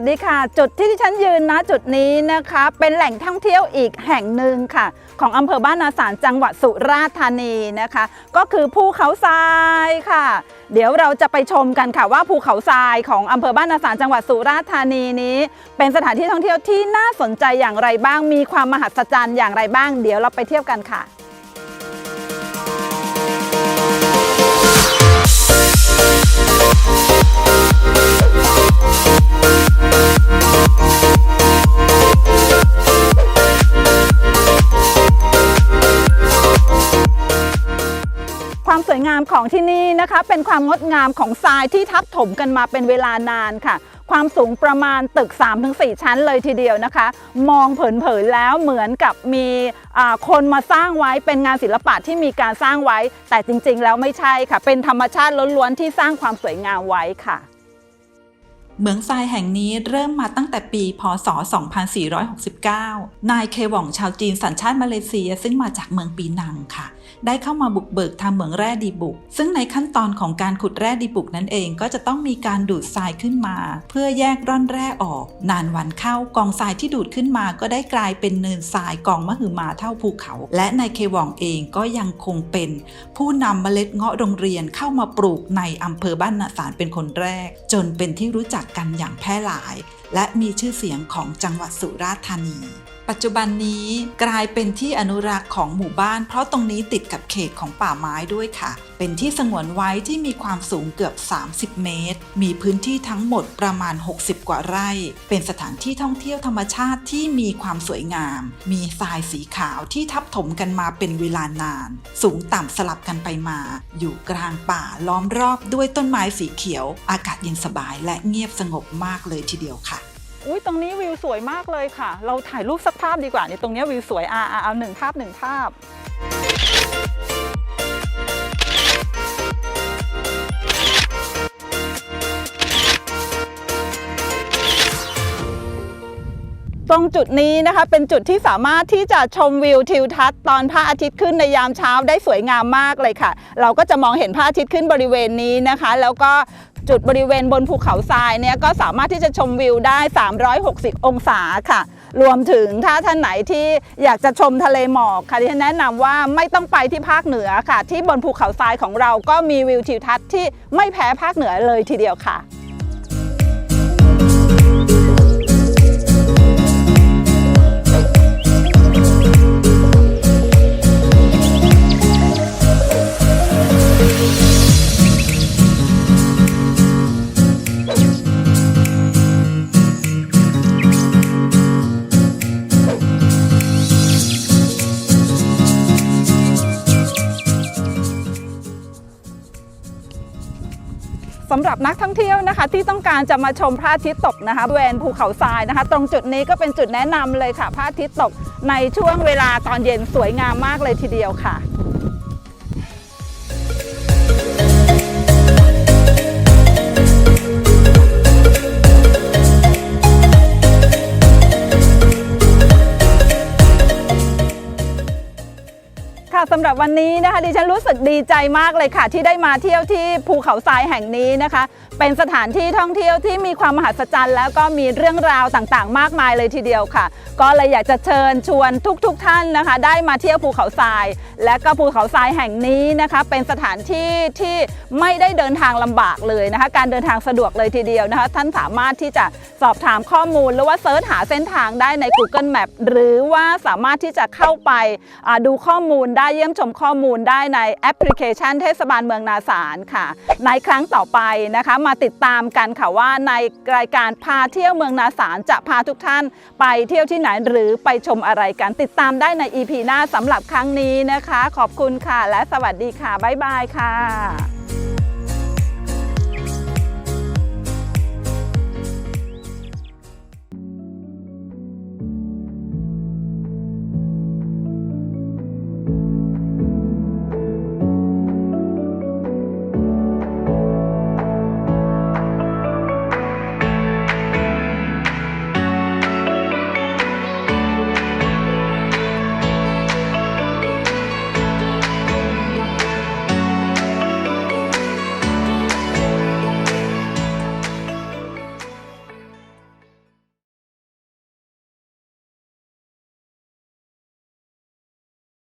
วัสดีค่ะ จุดที่ที่ฉันยืนนะจุดนี้นะคะ เป็นแหล่งท่องเที่ยวอีกแห่งหนึ่งค่ะ ของอำเภอบ้านนาสารจังหวัดสุราษฎร์ธานีนะคะ ก็คือภูเขาทรายค่ะ เดี๋ยวเราจะไปชมกันค่ะว่าภูเขาทรายของอำเภอบ้านนาสารจังหวัดสุราษฎร์ธานีนี้ เป็นสถานที่ท่องเที่ยวที่น่าสนใจอย่างไรบ้าง มีความมหัศจรรย์อย่างไรบ้าง เดี๋ยวเราไปเที่ยวกันค่ะ สวยงามของที่นี่นะคะ เป็นความงดงามของทรายที่ทับถมกันมาเป็นเวลานานค่ะ ความสูงประมาณตึก 3-4 ชั้นเลยทีเดียวนะคะ มองเผินๆแล้วเหมือนกับมีคนมาสร้างไว้เป็นงานศิลปะที่มีการสร้างไว้ แต่จริงๆ แล้วไม่ใช่ค่ะ เป็นธรรมชาติล้วนๆที่สร้างความสวยงามไว้ค่ะเหมืองทรายแห่งนี้เริ่มมาตั้งแต่ปี พศ 2469 นายเคหว่องชาวจีนสัญชาติมาเลเซีย ซึ่งมาจากเมืองปีนังค่ะ ได้เข้ามาบุกเบิกทำเหมืองแร่ดีบุก ซึ่งในขั้นตอนของการขุดแร่ดีบุกนั่นเองก็จะต้องมีการดูดทรายขึ้นมา เพื่อแยกร่อนแร่ออก นานวันเข้ากองทรายที่ดูดขึ้นมาก็ได้กลายเป็นเนินทรายกองมหึมาเท่าภูเขา และนายเควองเองก็ยังคงเป็น ผู้นำเมล็ดเงาะโรงเรียนเข้ามาปลูกในอำเภอบ้านนาสารเป็นคนแรก จนเป็นที่รู้จักกันอย่างแพร่หลาย และมีชื่อเสียงของจังหวัดสุราษฎร์ธานี ปัจจุบันนี้กลายเป็นที่อนุรักษ์ของหมู่บ้าน เพราะตรงนี้ติดกับเขตของป่าไม้ด้วยค่ะ เป็นที่สงวนไว้ที่มีความสูงเกือบ 30 เมตร มีพื้นที่ทั้งหมดประมาณ 60 กว่าไร่ เป็นสถานที่ท่องเที่ยวธรรมชาติที่มีความสวยงาม มีทรายสีขาวที่ทับถมกันมาเป็นเวลานาน สูงต่ำสลับกันไปมา อยู่กลางป่าล้อมรอบด้วยต้นไม้สีเขียว อากาศเย็นสบายและเงียบสงบมากเลยทีเดียวค่ะ อุ้ยตรงนี้วิวสวยมากเลยค่ะ เราถ่ายรูปสักภาพดีกว่านี่ตรงนี้วิวสวยอ่าอ่าเอาหนึ่งภาพหนึ่งภาพ ตรงจุดนี้นะคะเป็นจุดที่สามารถที่จะชมวิวทิวทัศน์ตอนพระอาทิตย์ขึ้นในยามเช้าได้สวยงามมากเลยค่ะ เราก็จะมองเห็นพระอาทิตย์ขึ้นบริเวณนี้นะคะ แล้วก็จุดบริเวณบนภูเขาทรายเนี่ยก็สามารถที่จะชมวิวได้ 360 องศาค่ะ รวมถึงถ้าท่านไหนที่อยากจะชมทะเลหมอกค่ะที่ฉันแนะนำว่าไม่ต้องไปที่ภาคเหนือค่ะ ที่บนภูเขาทรายของเราก็มีวิวทิวทัศน์ที่ไม่แพ้ภาคเหนือเลยทีเดียวค่ะ สำหรับนักท่องเที่ยวนะคะ ที่ต้องการจะมาชมพระอาทิตย์ตกนะคะบริเวณภูเขาทรายนะคะ ตรงจุดนี้ก็เป็นจุดแนะนำเลยค่ะพระอาทิตย์ตกในช่วงเวลาตอนเย็นสวยงามมากเลยทีเดียวค่ะำหรับวันนี้นะคะดิฉันรู้สึกดีใจมากเลยค่ะ ที่ได้มาเที่ยวที่ภูเขาทรายแห่งนี้นะคะ เป็นสถานที่ท่องเที่ยวที่มีความมหัศจรรย์ แล้วก็มีเรื่องราวต่างๆ มากมายเลยทีเดียวค่ะ ก็เลยอยากจะเชิญชวนทุกๆทท่านนะคะ ได้มาเที่ยวภูเขาทราย และก็ภูเขาทรายแห่งนี้นะคะ เป็นสถานที่ที่ไม่ได้เดินทางลำบากเลยนะคะ การเดินทางสะดวกเลยทีเดียวนะคะ ท่านสามารถที่จะสอบถามข้อมูลหรือว่าเซิร์ชหาเส้นทางได้ใน Google Map หรือว่าสามารถที่จะเข้าไปดูข้อมูลได้เยี่ยมชมข้อมูลได้ในแอปพลิเคชันเทศบาลเมืองนาสารค่ะ ในครั้งต่อไปนะคะ มาติดตามกันค่ะว่าในรายการพาเที่ยวเมืองนาสารจะพาทุกท่าน ไปเที่ยวที่ไหนหรือไปชมอะไรกันติดตามได้ใน EP หน้าสำหรับครั้งนี้นะคะ ขอบคุณค่ะ และสวัสดีค่ะบ๊ายบายค่ะ